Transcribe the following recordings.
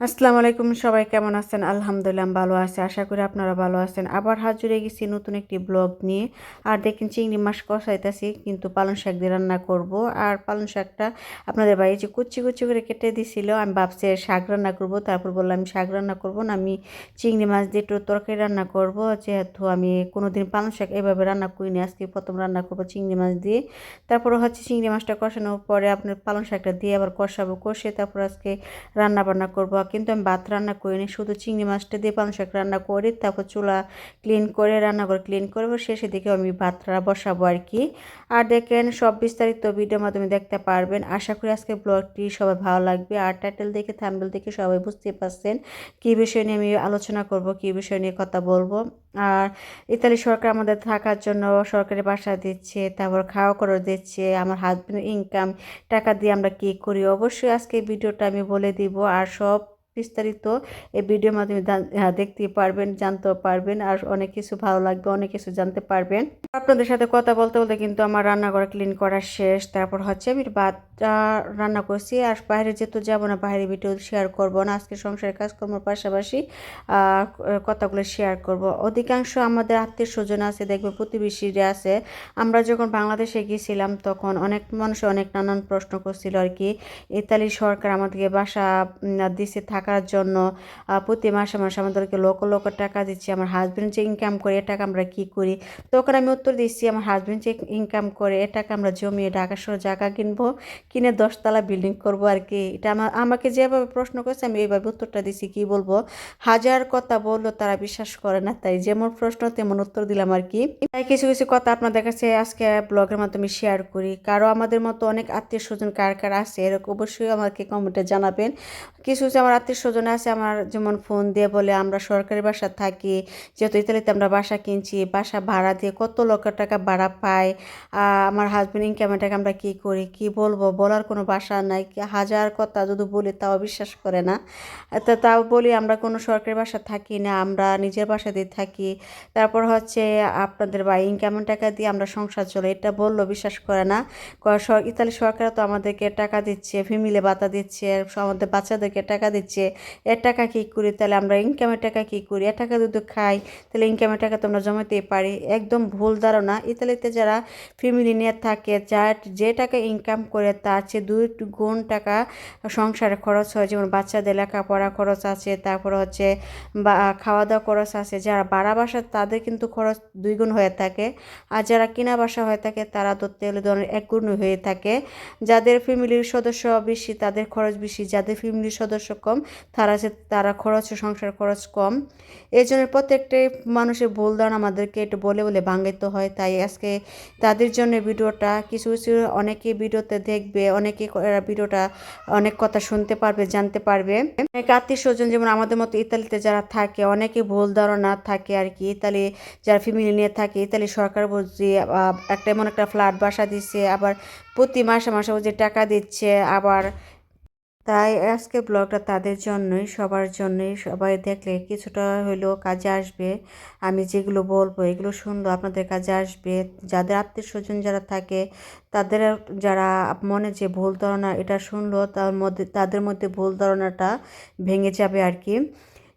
আসসালামু আলাইকুম সবাই কেমন আছেন? আলহামদুলিল্লাহ ভালো আছি। আশা করি আপনারা ভালো আছেন। আবার হাজুরে গেছি নতুন একটি ব্লগ নিয়ে। আর দেখেন চিংড়ি মাছ কষাইতেছি, কিন্তু পালং শাক দিয়ে রান্না করব। আর পালং শাকটা আপনাদের বাড়ি যে কুচি কুচি করে কেটে দিছিল, আমি ভাবছি শাক রান্না করব। তারপর বললাম, আমি শাক রান্না করব না, আমি চিংড়ি মাছ দিয়ে একটু তরকারি রান্না করব। যেহেতু আমি কোনোদিন পালং শাক এভাবে রান্না করিনি, আজকে প্রথম রান্না করব চিংড়ি মাছ দিয়ে। তারপর হচ্ছে চিংড়ি মাছটা কষানোর পরে আপনার পালং শাকটা দিয়ে আবার কষাবো। কষে তারপর আজকে রান্না বান্না করব। কিন্তু আমি ভাত রান্না করিনি, শুধু চিংড়ি মাছটা দিয়ে পালং শাক রান্না করি, তারপর চুলা ক্লিন করে রান্না করে ক্লিন করব শেষে দিকে আমি ভাতটা বসাবো আর কি। আর দেখেন সব বিস্তারিত ভিডিওর মাধ্যমে দেখতে পারবেন। আশা করি আজকে ব্লগটি সবাই ভালো লাগবে। আর টাইটেল দেখে থাম্বেল দেখে সবাই বুঝতে পারছেন কী বিষয় নিয়ে আমি আলোচনা করব, কী বিষয় নিয়ে কথা বলব। আর ইতালি সরকার আমাদের থাকার জন্য সরকারি বাসা দিচ্ছে, তারপর খাওয়া করে দিচ্ছে, আমার হাজব্যান্ড ইনকাম টাকা দিয়ে আমরা কী করি? অবশ্যই আজকে ভিডিওটা আমি বলে দিব। আর সব বিস্তারিত এই ভিডিওর মাধ্যমে হ্যাঁ, দেখতে পারবেন জানতেও পারবেন আর অনেক কিছু ভালো লাগবে অনেক কিছু জানতে পারবেন। আপনাদের সাথে কথা বলতে বলতে কিন্তু আমার রান্নাঘর ক্লিন করা শেষ তারপর হচ্ছে আমি ভাত রান্না করছি আর বাইরে যেহেতু যাব না বাইরে ভিডিও শেয়ার করব না আজকে সংসারের কাজকর্মের পাশাপাশি কথাগুলো শেয়ার করব। অধিকাংশ আমাদের আত্মীয় স্বজন আছে দেখবে প্রতিবেশীরা আছে। আমরা যখন বাংলাদেশে গিয়েছিলাম তখন অনেক মানুষ অনেক নানান প্রশ্ন করছিল আর কি। ইতালি সরকার আমাদেরকে বাসা দিছে থাকার জন্য প্রতি মাসে মাসে আমাদেরকে লক্ষ লক্ষ টাকা দিচ্ছে। আমার হাজব্যান্ড যে ইনকাম করে, এ টাকা আমরা কী করি? তখন আমি উত্তর দিচ্ছি, আমার হাজব্যান্ড যে ইনকাম করে, এ টাকা আমরা জমিয়ে ঢাকা শহরে জায়গা কিনবো, কিনে দশতলা বিল্ডিং করব আর কি। এটা আমার আমাকে যেভাবে প্রশ্ন করছে, আমি এইভাবে উত্তরটা দিছি কি বলব? হাজার কথা বলল তারা বিশ্বাস করে না, তাই যেমন প্রশ্ন, তেমন উত্তর দিলাম আর কি। তাই কিছু কিছু কথা আপনাদের কাছে আজকে ব্লগের মাধ্যমে শেয়ার করি। কারও আমাদের মতো অনেক আত্মীয় স্বজন কার কার আছে, এরকম অবশ্যই আমাকে কমেন্টে জানাবেন। কিছু কিছু আমার আত্মীয় স্বজন আছে, আমার যেমন ফোন দিয়ে বলে, আমরা সরকারি বাসা থাকি, যেহেতু ইতালিতে আমরা বাসা কিনছি, বাসা ভাড়া দিয়ে কত লক্ষ টাকা ভাড়া পাই আমার হাজব্যান্ড ইনকামের টাকা আমরা কী করি, কি বলব? বলার কোনো বাসা নাই হাজার কথা যদি বলি তাও বিশ্বাস করে না। তো, তাও বলি, আমরা কোনো সরকারি বাসা থাকি না, আমরা নিজের বাসা দিয়ে থাকি। তারপর হচ্ছে, আপনাদের বা ইনকামের টাকা দিয়ে আমরা সংসার চলে। এটা বলল বিশ্বাস করে না। ইতালি সরকার তো আমাদেরকে টাকা দিচ্ছে ফ্যামিলি বাতা দিচ্ছে, আমাদের বাচ্চাদেরকে টাকা দিচ্ছে। এর টাকা কী করি? তাহলে আমরা ইনকামের টাকা কী করি? এর টাকা যদি খাই, তাহলে ইনকামের টাকা তো আমরা জমাতেই পারি। একদম ভুল ধারণা। ইতালিতে যারা ফ্যামিলি নিয়ে থাকে, যার যে টাকা ইনকাম করে, তার চেয়ে দুই গুণ টাকা সংসারে খরচ হয়। যেমন বাচ্চাদের লেখাপড়া খরচ আছে, তারপর হচ্ছে বা খাওয়া দাওয়া খরচ আছে। যারা বাড়া বাসা, তাদের কিন্তু খরচ দুই গুণ হয়ে থাকে। আর যারা কিনা বাসা হয়ে থাকে, তারা ধরতে হলে ধরনের এক গুণ হয়ে থাকে। যাদের ফ্যামিলির সদস্য বেশি, তাদের খরচ বেশি। যাদের ফ্যামিলির সদস্য কম তারা যে তারা খরচ সংসার খরচ কম। এই জন্য প্রত্যেকটাই মানুষের ভুল ধারণা আমাদেরকে একটু বলে বলে ভাঙাইতে হয়। তাই আজকে তাদের জন্য ভিডিওটা, কিছু কিছু অনেকে ভিডিওতে দেখবে, অনেকে ভিডিওটা অনেক কথা শুনতে পারবে, জানতে পারবে। অনেক আত্মীয় স্বজন যেমন আমাদের মতো ইতালিতে যারা থাকে, অনেকে ভুল ধারণা থাকে আর কি। ইতালি যারা ফ্যামিলি নিয়ে থাকে, ইতালি সরকার বলছে একটা এমন একটা ফ্ল্যাট বাসা দিচ্ছে, আবার প্রতি মাসে মাসে যে টাকা দিচ্ছে, আবার তাই আজকে ব্লগটা তাদের জন্যই, সবার জন্যই। সবাই দেখলে কিছুটা হলেও কাজে আসবে। আমি যেগুলো বলব, এগুলো শুনলো আপনাদের কাজে আসবে। যাদের আত্মীয় স্বজন যারা থাকে, তাদের যারা মনে যে ভুল ধারণা এটা শুনলো, তার মধ্যে, তাদের মধ্যে ভুল ধারণাটা ভেঙে যাবে আর কি।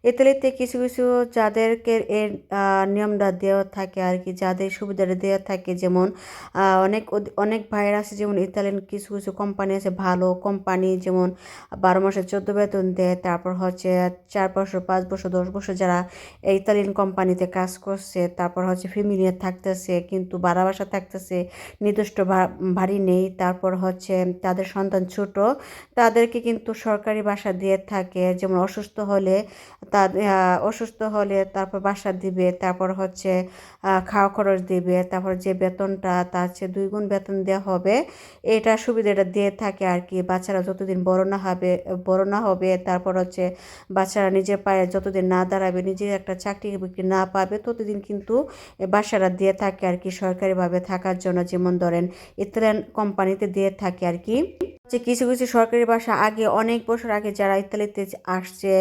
ইতালিতে কিছু কিছু যাদেরকে এর নিয়মটা দেওয়া থাকে আর কি, যাদের সুবিধাটা দেওয়া থাকে, যেমন অনেক অনেক ভাইয়ের আছে, যেমন ইতালিয়ান কিছু কিছু কোম্পানি আছে, ভালো কোম্পানি যেমন বারো মাসে চোদ্দ বেতন দেয়, তারপর হচ্ছে চার বছর, পাঁচ বছর, দশ বছর যারা ইতালিয়ান কোম্পানিতে কাজ করছে, তারপর হচ্ছে ফ্যামিলি থাকতেছে, কিন্তু বারা বাসা থাকতেছে, নির্দিষ্ট ভারী নেই, তারপর হচ্ছে তাদের সন্তান ছোট, তাদেরকে কিন্তু সরকারি বাসা দিয়ে থাকে, যেমন অসুস্থ হলে তার অসুস্থ হলে তারপর বাসা দিবে, তারপর হচ্ছে খাওয়া খরচ দিবে, তারপর যে বেতনটা তার চেয়ে দুই গুণ বেতন দেওয়া হবে। এটা সুবিধাটা দিয়ে থাকে আর কি। বাচ্চারা যতদিন বড় না হবে, বড় না হবে, তারপর হচ্ছে বাচ্চারা নিজের পায়ে যতদিন না দাঁড়াবে নিজের একটা চাকরি বিক্রি না পাবে, ততদিন কিন্তু বাসারা দিয়ে থাকে আর কি, সরকারিভাবে থাকার জন্য। যেমন ধরেন ইত্যাদি কোম্পানিতে দিয়ে থাকে আর কি। যে কিছু কিছু সরকারি বাসা আগে, অনেক বছর আগে যারা ইতালিতে আসছে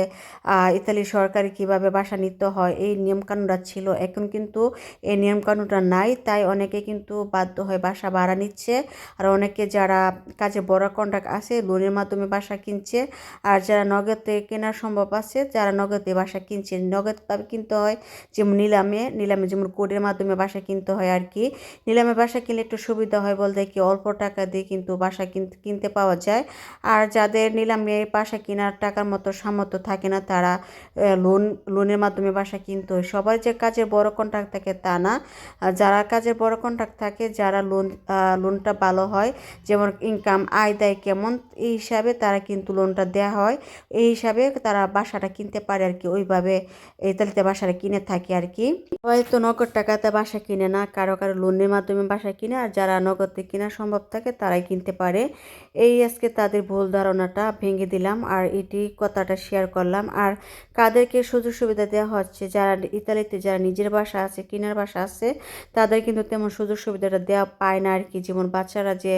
ইতালির সরকারি কীভাবে বাসা নিতে হয়, এই নিয়মকানুনটা ছিল। এখন কিন্তু এই নিয়মকানুনটা নাই, তাই অনেকে কিন্তু বাধ্য হয়ে বাসা ভাড়া নিচ্ছে। আর অনেকে যারা কাজে বড় কন্ট্রাক্ট আছে লোনের মাধ্যমে বাসা কিনছে। আর যারা নগদে কেনা সম্ভব আছে, যারা নগদে বাসা কিনছে নগদভাবে কিনতে হয়, যেমন নিলামে নিলামে যেমন কোডের মাধ্যমে বাসা কিনতে হয় আর কি নিলামে বাসা কিনলে একটু সুবিধা হয় বলতে কি, অল্প টাকা দিয়ে কিন্তু বাসা কিনতে পাওয়া যায়। আর যাদের নিলামে বাসা কেনার টাকার মতো সামর্থ্য থাকে না, তারা লোন, লোনের মাধ্যমে বাসা কিনতে। হয় সবার যে কাজের বড় কন্ট্রাক্ট থাকে তা না। যারা কাজের বড় কন্ট্রাক্ট থাকে, যারা লোন লোনটা ভালো হয়, যেমন ইনকাম আয় দেয় কেমন, এই হিসাবে তারা কিন্তু লোনটা দেওয়া হয়। এই হিসাবে তারা বাসাটা কিনতে পারে আর কি, ওইভাবে ইতালিতে বাসাটা কিনে থাকে আর কি। হয়তো নগদ টাকাতে বাসা কিনে না, কারও কারও লোনের মাধ্যমে বাসা কিনে, আর যারা নগদে কেনা সম্ভব থাকে, তারাই কিনতে পারে। এই আজকে তাদের ভুল ধারণাটা ভেঙে দিলাম আর এটি কথাটা শেয়ার করলাম। আর কাদেরকে সুযোগ সুবিধা দেওয়া হচ্ছে, যারা ইতালিতে, যারা নিজের বাসা আছে, কিনার বাসা আছে, তাদের কিন্তু তেমন সুযোগ সুবিধাটা দেওয়া পায় না আর কি। যেমন বাচ্চারা যে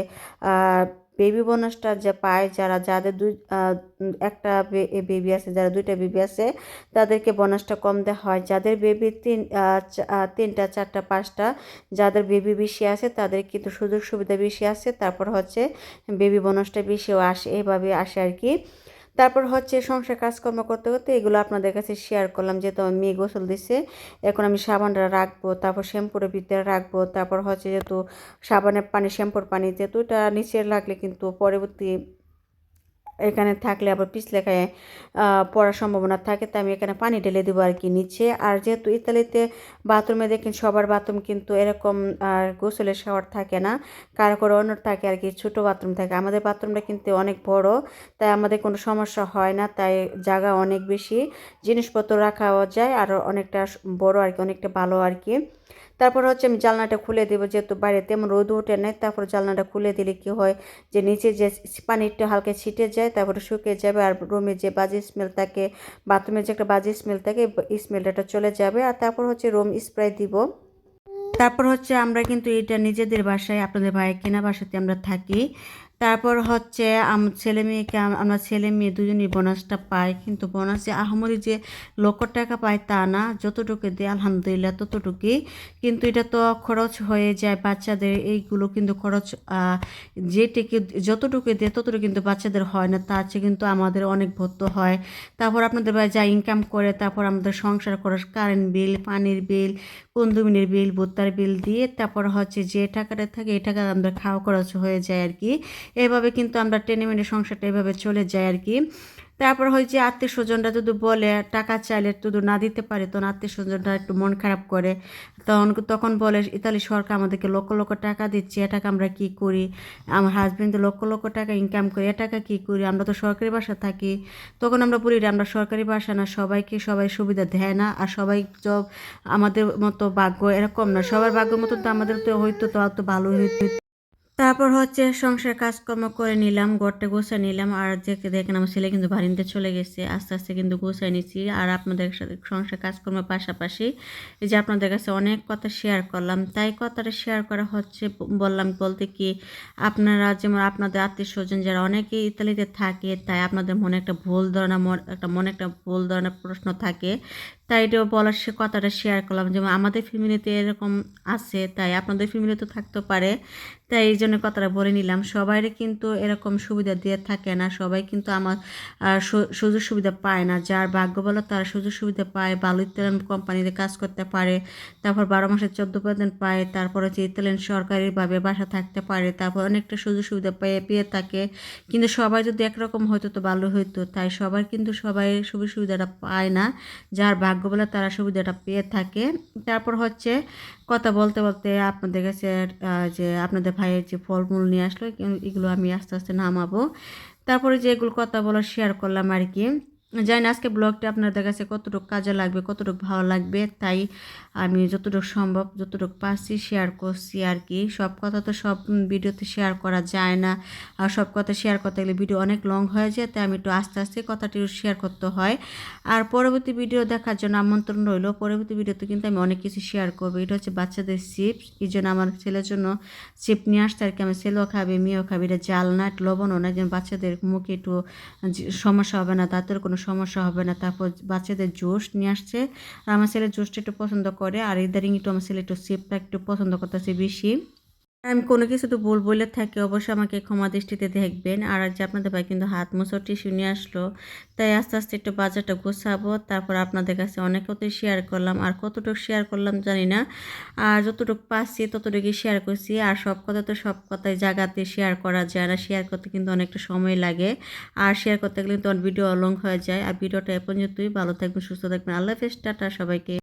বেবি বোনাসটা যা পায় যারা, যাদের দুই একটা বেবি আছে, যারা দুইটা বেবি আছে, তাদেরকে বোনাসটা কম দেওয়া হয়। যাদের বেবি তিন তিনটা, চারটা, পাঁচটা, যাদের বেবি বেশি আছে, তাদের কিন্তু সুযোগ সুবিধা বেশি আছে, তারপর হচ্ছে বেবি বোনাসটা বেশিও আসে, এভাবে আসে আর কি। তারপর হচ্ছে সংসার কাজকর্ম করতে করতে এগুলো আপনাদের কাছে শেয়ার করলাম, যেহেতু আমার মেয়ে গোসল দিছে, এখন আমি সাবানটা রাখব, তারপর শ্যাম্পুরের ভিতরে রাখব, তারপর হচ্ছে যেহেতু সাবানের পানি, শ্যাম্পুর পানি যেহেতু এটা নিচে লাগলে কিন্তু পরবর্তী এখানে থাকলে আবার পিছলে খায় পড়ার সম্ভাবনা থাকে, তাই আমি এখানে পানি ঢেলে দেবো আর কি নিচে। আর যেহেতু ইতালিতে বাথরুমে দেখেন সবার বাথরুম কিন্তু এরকম আর গোসলের শাওয়ার থাকে না, কারও করে অন্য থাকে আর কি ছোটো বাথরুম থাকে। আমাদের বাথরুমটা কিন্তু অনেক বড়, তাই আমাদের কোনো সমস্যা হয় না, তাই জায়গা অনেক বেশি, জিনিসপত্র রাখাও যায়, আর অনেকটা বড় আর কি, অনেকটা ভালো আর কি। তারপর হচ্ছে আমি জানলাটা খুলে দেবো, যেহেতু বাইরে তেমন রোদ ওঠে নেয় তারপর জানলাটা খুলে দিলে কি হয় যে নিচে যে পানিটা হালকা ছিটে যায়, তারপরে শুকিয়ে যাবে আর রুমে যে বাজে স্মেল থাকে বাথরুমে যে একটা বাজে স্মেল থাকে স্মেলটা চলে যাবে। আর তারপর হচ্ছে রুম স্প্রে দিব। তারপর হচ্ছে আমরা কিন্তু এটা নিজেদের বাসায়, আপনাদের ভাইয়ের কেনা বাসাতে আমরা থাকি। তারপর হচ্ছে ছেলে মেয়েকে আমরা ছেলে মেয়ে দুজনই বোনাসটা পাই। কিন্তু বোনাসে আহমরি যে লক্ষ টাকা পায় তা না, যতটুকু দেয় আলহামদুলিল্লাহ ততটুকুই। কিন্তু এটা তো খরচ হয়ে যায় বাচ্চাদের, এইগুলো কিন্তু খরচ যেটিকে যতটুকু দেয় ততটুকু কিন্তু বাচ্চাদের হয় না, তার চেয়ে কিন্তু আমাদের অনেক ভর্ত হয়। তারপর আপনাদের যা ইনকাম করে, তারপর আমাদের সংসার খরচ কারেন্ট বিল পানির বিল কন্দুমিনের বিল ভুত্তার বিল দিয়ে তারপর হচ্ছে যে টাকাটা থাকে, এই টাকা আমাদের খাওয়া খরচ হয়ে যায় আর কি। এভাবে কিন্তু আমরা টেনে মেনে সংসারটা এভাবে চলে যায় আর কি। তারপর হয় যে আত্মীয় স্বজনরা যদি বলে, টাকা চাইলে যদি না দিতে পারে, তখন আত্মীয় স্বজনরা একটু মন খারাপ করে। তখন তখন বলে, ইতালি সরকার আমাদেরকে লক্ষ লক্ষ টাকা দিচ্ছে, এ টাকা আমরা কী করি? আমার হাজব্যান্ড লক্ষ লক্ষ টাকা ইনকাম করি, এ টাকা কী করি? আমরা তো সরকারি বাসা থাকি। তখন আমরা বলি আমরা সরকারি বাসা না, সবাইকে সবাই সুবিধা দেয় না, আর সবাই জব আমাদের মতো ভাগ্য এরকম না। সবার ভাগ্য মতো তো আমাদের তো হয়তো তো অত ভালো হইতো। তারপর হচ্ছে সংসার কাজকর্ম করে নিলাম, ঘরটা গোছায় নিলাম, আর যে দেখেন আমার ছেলে কিন্তু বাড়িতে চলে গেছে, আস্তে আস্তে কিন্তু গোছায় নিচ্ছি আর আপনাদের সাথে সংসার কাজকর্মের পাশাপাশি এই যে আপনাদের কাছে অনেক কথা শেয়ার করলাম, তাই কথাটা শেয়ার করা হচ্ছে বললাম বলতে কি, আপনারা যেমন আপনাদের আত্মীয় স্বজন যারা অনেকেই ইতালিতে থাকে, তাই আপনাদের মনে একটা ভুল ধরনের একটা মনে একটা ভুল ধরনের প্রশ্ন থাকে, তাই এটাও বলার সে কথাটা শেয়ার করলাম। যেমন আমাদের ফ্যামিলিতে এরকম আছে, তাই আপনাদের ফ্যামিলিতে থাকতে পারে, তাই জন্য কথাটা বলে নিলাম। সবাইরে কিন্তু এরকম সুবিধা দিয়ে থাকে না। সবাই কিন্তু আমার সুযোগ সুবিধা পায় না। যার ভাগ্য বলো তারা সুযোগ সুবিধা পায়। বালু ইতালিয়ান কোম্পানিতে কাজ করতে পারে। তারপর বারো মাসের চোদ্দ বেতন পায়। তারপর হচ্ছে ইতালিয়ান সরকারিভাবে বাসা থাকতে পারে। তারপর অনেকটা সুযোগ সুবিধা পেয়ে পেয়ে থাকে। কিন্তু সবাই যদি একরকম হইতো তো ভালো হইতো। তাই সবাই কিন্তু সবাই সুযোগ সুবিধাটা পায় না। যার ভাগ্য বলে তারা সুবিধাটা পেয়ে থাকে। তারপর হচ্ছে কথা বলতে বলতে আপনাদের কাছে যে আপনাদের ভাইয়ের যে ফলমূল নিয়ে আসলো, এগুলো আমি আস্তে আস্তে নামাবো। তারপরে যে এগুলো কথা বলা শেয়ার করলাম আর কি জানি না আজকে ব্লগটা আপনাদের কাছে কতটুকু কাজে লাগবে, কতটুকু ভালো লাগবে, তাই আমি যতটুকু সম্ভব, যতটুকু পারছি শেয়ার করছি আর কি। সব কথা তো সব ভিডিওতে শেয়ার করা যায় না। আর সব কথা শেয়ার করতে গেলে ভিডিও অনেক লং হয়ে যায়, তাই আমি একটু আস্তে আস্তে কথাটি শেয়ার করতে হয়। আর পরবর্তী ভিডিও দেখার জন্য আমন্ত্রণ রইল। পরবর্তী ভিডিওতে কিন্তু আমি অনেক কিছু শেয়ার করব। এটা হচ্ছে বাচ্চাদের চিপস এই জন্য আমার ছেলের জন্য চিপ নিয়ে আসতে আর কি। আমার ছেলেও খাবে, মেয়েও খাবে। এটা জাল না লবণও না। যেন বাচ্চাদের মুখে একটু সমস্যা হবে না তাদের কোনো সমস্যা হবে না। তারপর বাচ্চাদের জোশ নিয়ে আসছে। আর আমার ছেলে জোশটা একটু পছন্দ করে, আর ইদারিং একটু আমার ছেলে একটু সেপটা একটু পছন্দ করতেছে বেশি। আমি কোনো কিছু তো ভুল বলে থাকি, অবশ্যই আমাকে ক্ষমা দৃষ্টিতে দেখবেন। আর আজ আপনাদের ভাই কিন্তু হাত মোছার টিস্যু নিয়ে আসলো, তাই আস্তে আস্তে একটু বাজারটা গোছাবো, তারপর আপনাদের কাছে অনেক কথাই শেয়ার করলাম। আর কতটুকু শেয়ার করলাম জানি না, আর যতটুকু পাচ্ছি ততটুকুই শেয়ার করছি। আর সব কথা তো সব কথাই জায়গাতে শেয়ার করা যায় না শেয়ার করতে কিন্তু অনেকটা সময় লাগে। আর শেয়ার করতে গেলে কিন্তু ভিডিও লং হয়ে যায়। আর ভিডিওটা এ পর্যন্তই, ভালো থাকবেন, সুস্থ থাকবেন। আল্লাহ হাফেজ, টাটা সবাইকে।